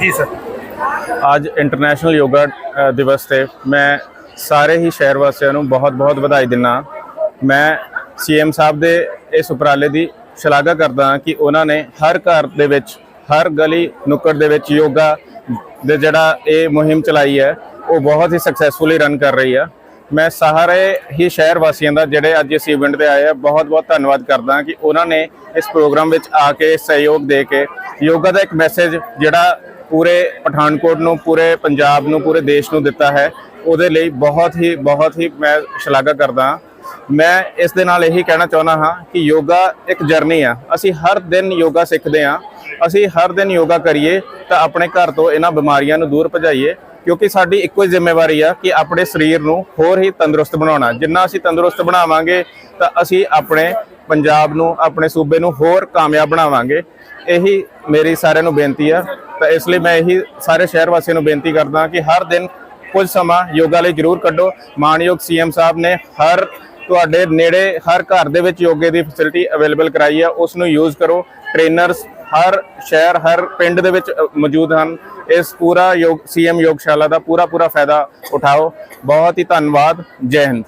ਜੀ ਸਰ। ਅੱਜ ਇੰਟਰਨੈਸ਼ਨਲ ਯੋਗਾ ਅ, ਦਿਵਸ ਤੇ ਮੈਂ ਸਾਰੇ ਹੀ ਸ਼ਹਿਰ ਵਾਸੀਆਂ ਨੂੰ ਬਹੁਤ-ਬਹੁਤ ਵਧਾਈ ਦਿੰਦਾ ਮੈਂ ਸੀਐਮ ਸਾਹਿਬ ਦੇ ਇਸ ਉਪਰਾਲੇ ਦੀ ਸ਼ਲਾਘਾ ਕਰਦਾ ਹਾਂ ਕਿ ਉਹਨਾਂ ਨੇ ਹਰ ਘਰ ਦੇ ਵਿੱਚ ਹਰ ਗਲੀ ਨੁੱਕੜ ਦੇ ਵਿੱਚ ਯੋਗਾ ਦੇ ਜਿਹੜਾ ਇਹ ਮੁਹਿੰਮ ਚਲਾਈ ਹੈ ਉਹ ਬਹੁਤ ਹੀ ਸਕਸੈਸਫੁਲੀ ਰਨ ਕਰ ਰਹੀ ਆ। ਮੈਂ ਸਾਰੇ ਹੀ ਸ਼ਹਿਰ ਵਾਸੀਆਂ ਦਾ ਜਿਹੜੇ ਅੱਜ ਇਸ ਇਵੈਂਟ ਤੇ ਆਏ ਆ ਬਹੁਤ-ਬਹੁਤ ਧੰਨਵਾਦ ਕਰਦਾ ਕਿ ਉਹਨਾਂ ਨੇ ਇਸ ਪ੍ਰੋਗਰਾਮ ਵਿੱਚ ਆ ਕੇ ਸਹਿਯੋਗ ਦੇ ਕੇ ਯੋਗਾ ਦਾ ਇੱਕ ਮੈਸੇਜ ਜਿਹੜਾ ਪੂਰੇ ਪਠਾਨਕੋਟ ਨੂੰ, ਪੂਰੇ ਪੰਜਾਬ ਨੂੰ, ਪੂਰੇ ਦੇਸ਼ ਨੂੰ ਦਿੱਤਾ ਹੈ। ਉਹਦੇ ਲਈ ਬਹੁਤ ਹੀ ਬਹੁਤ ਹੀ ਮੈਂ ਸ਼ਲਾਘਾ ਕਰਦਾ ਹਾਂ। ਮੈਂ ਇਸ ਦੇ ਨਾਲ ਇਹੀ ਕਹਿਣਾ ਚਾਹੁੰਦਾ ਹਾਂ ਕਿ ਯੋਗਾ ਇੱਕ ਜਰਨੀ ਆ। ਅਸੀਂ ਹਰ ਦਿਨ ਯੋਗਾ ਸਿੱਖਦੇ ਹਾਂ। ਅਸੀਂ ਹਰ ਦਿਨ ਯੋਗਾ ਕਰੀਏ ਤਾਂ ਆਪਣੇ ਘਰ ਤੋਂ ਇਹਨਾਂ ਬਿਮਾਰੀਆਂ ਨੂੰ ਦੂਰ ਭਜਾਈਏ, ਕਿਉਂਕਿ ਸਾਡੀ ਇੱਕੋ ਹੀ ਜ਼ਿੰਮੇਵਾਰੀ ਆ ਕਿ ਆਪਣੇ ਸਰੀਰ ਨੂੰ ਹੋਰ ਹੀ ਤੰਦਰੁਸਤ ਬਣਾਉਣਾ। ਜਿੰਨਾ ਅਸੀਂ ਤੰਦਰੁਸਤ ਬਣਾਵਾਂਗੇ ਤਾਂ ਅਸੀਂ ਆਪਣੇ ਪੰਜਾਬ ਨੂੰ, ਆਪਣੇ ਸੂਬੇ ਨੂੰ ਹੋਰ ਕਾਮਯਾਬ ਬਣਾਵਾਂਗੇ। ਇਹੀ ਮੇਰੀ ਸਾਰਿਆਂ ਨੂੰ ਬੇਨਤੀ ਆ। ਤਾਂ ਇਸ ਲਈ ਮੈਂ ਇਹੀ ਸਾਰੇ ਸ਼ਹਿਰ ਵਾਸੀਆਂ ਨੂੰ ਬੇਨਤੀ ਕਰਦਾ ਕਿ ਹਰ ਦਿਨ ਕੁਝ ਸਮਾਂ ਯੋਗਾ ਲਈ ਜ਼ਰੂਰ ਕੱਢੋ। ਮਾਨਯੋਗ ਸੀਐਮ ਸਾਹਿਬ ਨੇ ਹਰ ਤੁਹਾਡੇ ਨੇੜੇ, ਹਰ ਘਰ ਦੇ ਵਿੱਚ ਯੋਗੇ ਦੀ ਫੈਸਿਲਿਟੀ ਅਵੇਲੇਬਲ ਕਰਾਈ ਹੈ ਉਸ ਨੂੰ ਯੂਜ਼ ਕਰੋ। ਟ੍ਰੇਨਰਸ ਹਰ ਸ਼ਹਿਰ, ਹਰ ਪਿੰਡ ਦੇ ਵਿੱਚ ਮੌਜੂਦ ਹਨ। ਇਸ ਪੂਰਾ ਯੋਗ, ਸੀਐਮ ਯੋਗਸ਼ਾਲਾ ਦਾ ਪੂਰਾ ਪੂਰਾ ਫਾਇਦਾ ਉਠਾਓ। ਬਹੁਤ ਹੀ ਧੰਨਵਾਦ। ਜੈ ਹਿੰਦ।